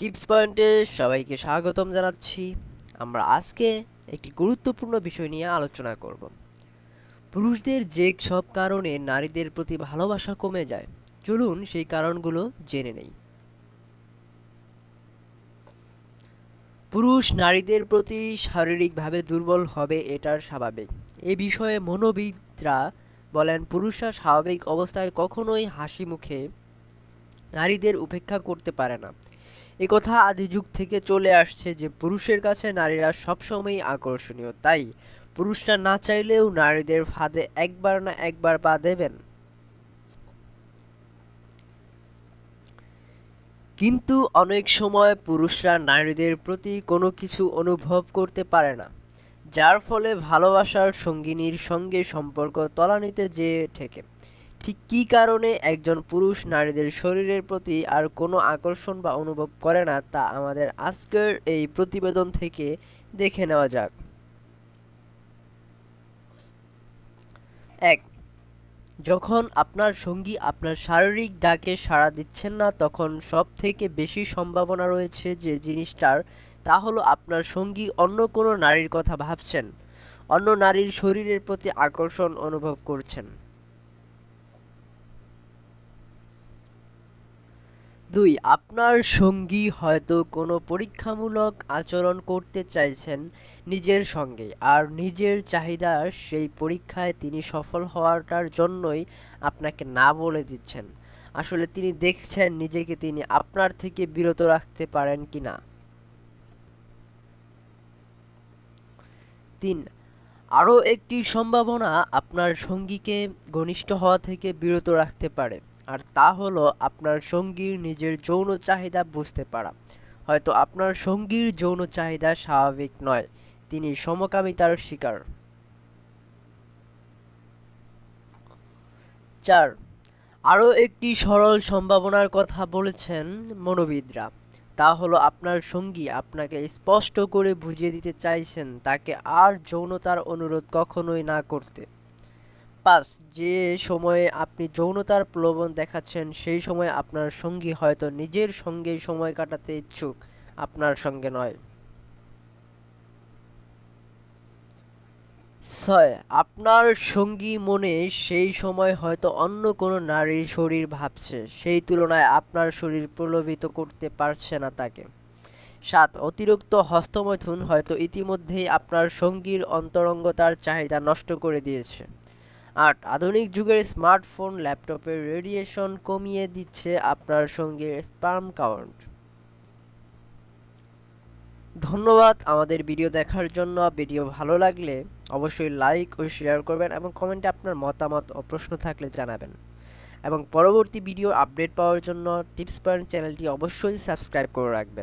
Tips পয়েন্টে সবাইকে স্বাগতম জানাচ্ছি। আমরা আজকে একটি গুরুত্বপূর্ণ বিষয় নিয়ে আলোচনা করব। পুরুষদের যে সব কারণে নারীদের প্রতি ভালোবাসা কমে যায়। চলুন সেই কারণগুলো জেনে নেই। পুরুষ নারীদের প্রতি শারীরিকভাবে দুর্বল হবে এটার স্বাভাবিক। এ বিষয়ে মনোবিদরা বলেন, পুরুষরা স্বাভাবিক অবস্থায় কখনোই হাসি মুখে নারীদের উপেক্ষা করতে পারে না। একথা আদি যুগ থেকে চলে আসছে যে পুরুষের কাছে নারীরা সবসময়ই আকর্ষণীয়। তাই পুরুষরা না চাইলেও নারীদের ফাঁদে একবার না একবার পা দেবেন। কিন্তু অনেক সময় পুরুষরা নারীদের প্রতি কোনো কিছু অনুভব করতে পারে না, যার ফলে ভালোবাসার সঙ্গিনীর সঙ্গে সম্পর্ক তলানিতে যেয়ে ঠেকে। ঠিক কী কারণে একজন পুরুষ নারীদের শরীরের প্রতি আর কোনো আকর্ষণ বা অনুভব করে না তা আমাদের আজকের এই প্রতিবেদন থেকে দেখে নেওয়া যাক। এক, যখন আপনার সঙ্গী আপনার শারীরিক ডাকে সাড়া দিচ্ছেন না, তখন সব থেকে বেশি সম্ভাবনা রয়েছে যে জিনিসটার, তা হলো আপনার সঙ্গী অন্য কোনো নারীর কথা ভাবছেন, অন্য নারীর শরীরের প্রতি আকর্ষণ অনুভব করছেন। দুই, আপনার সঙ্গী হয়তো কোনো পরীক্ষামূলক আচরণ করতে চাইছেন নিজের সঙ্গে, আর নিজের চাহিদার সেই পরীক্ষায় তিনি সফল হওয়াটার জন্যই আপনাকে না বলে দিচ্ছেন। আসলে তিনি দেখছেন নিজেকে তিনি আপনার থেকে বিরত রাখতে পারেন কি না। তিন, আরও একটি সম্ভাবনা আপনার সঙ্গীকে ঘনিষ্ঠ হওয়া থেকে বিরত রাখতে পারে। আর তা হলো আপনার সঙ্গীর নিজের যৌন চাহিদা বুঝতে পারা। হয়তো আপনার সঙ্গীর যৌন চাহিদা স্বাভাবিক নয়, তিনি সমকামিতার শিকার। চার, আরও একটি সরল সম্ভাবনার কথা বলেছেন মনোবিদরা। তা হলো আপনার সঙ্গী আপনাকে স্পষ্ট করে বুঝিয়ে দিতে চাইছেন, তাকে আর যৌনতার অনুরোধ কখনোই না করতে। পাঁচ যে সময়ে আপনি যৌনতার প্রলোভন দেখাচ্ছেন, সেই সময় আপনার সঙ্গী হয়তো নিজের সঙ্গে সময় কাটাতে ইচ্ছুক, আপনার সঙ্গে নয়। ছয়, আপনার সঙ্গী মনে সেই সময় হয়তো অন্য কোনো নারীর শরীর ভাবছে, সেই তুলনায় আপনার শরীর প্রলোভিত করতে পারছে না তাকে। সাত, অতিরিক্ত হস্তমৈথুন হয়তো ইতিমধ্যেই আপনার সঙ্গীর অন্তরঙ্গতার চাহিদা নষ্ট করে দিয়েছে। আট, আধুনিক যুগের স্মার্টফোন ল্যাপটপের রেডিয়েশন কমিয়ে দিচ্ছে আপনার সঙ্গে স্পার্ম কাউন্ট। ধন্যবাদ আমাদের ভিডিও দেখার জন্য। ভিডিও ভালো লাগলে অবশ্যই লাইক ও শেয়ার করবেন এবং কমেন্টে আপনার মতামত ও প্রশ্ন থাকলে জানাবেন। এবং পরবর্তী ভিডিও আপডেট পাওয়ার জন্য টিপস পয়েন্ট চ্যানেলটি অবশ্যই সাবস্ক্রাইব করে রাখবেন।